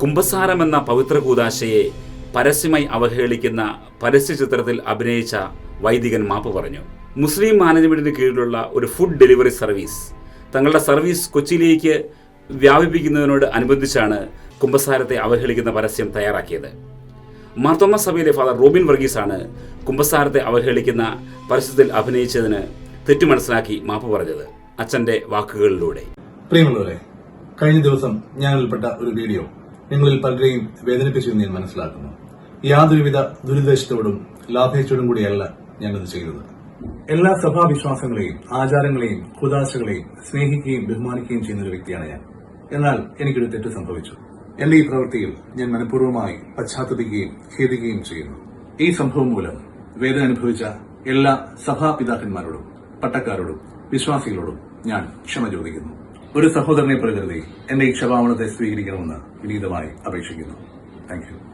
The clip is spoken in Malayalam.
കുംഭസാരം എന്ന പവിത്ര കൂതാശയെ പരസ്യമായി അവഹേളിക്കുന്ന പരസ്യചിത്രത്തിൽ അഭിനയിച്ച വൈദികൻ മാപ്പ് പറഞ്ഞു. മുസ്ലിം മാനേജ്മെന്റിന് കീഴിലുള്ള ഒരു ഫുഡ് ഡെലിവറി സർവീസ് തങ്ങളുടെ സർവീസ് കൊച്ചിയിലേക്ക് വ്യാപിപ്പിക്കുന്നതിനോട് അനുബന്ധിച്ചാണ് കുംഭസാരത്തെ അവഹേളിക്കുന്ന പരസ്യം തയ്യാറാക്കിയത്. മാർത്തോമ സഭയിലെ ഫാദർ റോബിൻ വർഗീസാണ് കുംഭസാരത്തെ അവഹേളിക്കുന്ന പരസ്യത്തിൽ അഭിനയിച്ചതിന് തെറ്റു മനസ്സിലാക്കി മാപ്പ് പറഞ്ഞത്. അച്ഛന്റെ വാക്കുകളിലൂടെ. പ്രിയമുള്ളവരെ കഴിഞ്ഞ ദിവസം ഞാൻ ഉൾപ്പെട്ട ഒരു വീഡിയോ നിങ്ങളിൽ പലരെയും വേദനിപ്പിച്ചു എന്ന് ഞാൻ മനസ്സിലാക്കുന്നു. യാതൊരുവിധ ദുരുദ്ദേശത്തോടും ലാഭേച്ഛയോടും കൂടിയല്ല ഞാനത് ചെയ്തത് എല്ലാ സഭാവിശ്വാസങ്ങളെയും ആചാരങ്ങളെയും കുദാശകളെയും സ്നേഹിക്കുകയും ബഹുമാനിക്കുകയും ചെയ്യുന്ന ഒരു വ്യക്തിയാണ് ഞാൻ. എന്നാൽ എനിക്കൊരു തെറ്റ് സംഭവിച്ചു. എന്റെ ഈ പ്രവൃത്തിയിൽ ഞാൻ മനഃപൂർവമായി പശ്ചാത്തപിക്കുകയും ഖേദിക്കുകയും ചെയ്യുന്നു. ഈ സംഭവം മൂലം വേദന അനുഭവിച്ച എല്ലാ സഭാപിതാക്കന്മാരോടും പട്ടക്കാരോടും വിശ്വാസികളോടും ഞാൻ ക്ഷമ ചോദിക്കുന്നു. ഒരു സഹോദരനെ പ്രകൃതി. എന്റെ ഈ ക്ഷമാപണത്തെ സ്വീകരിക്കണമെന്ന് വിനീതമായി അപേക്ഷിക്കുന്നു. താങ്ക്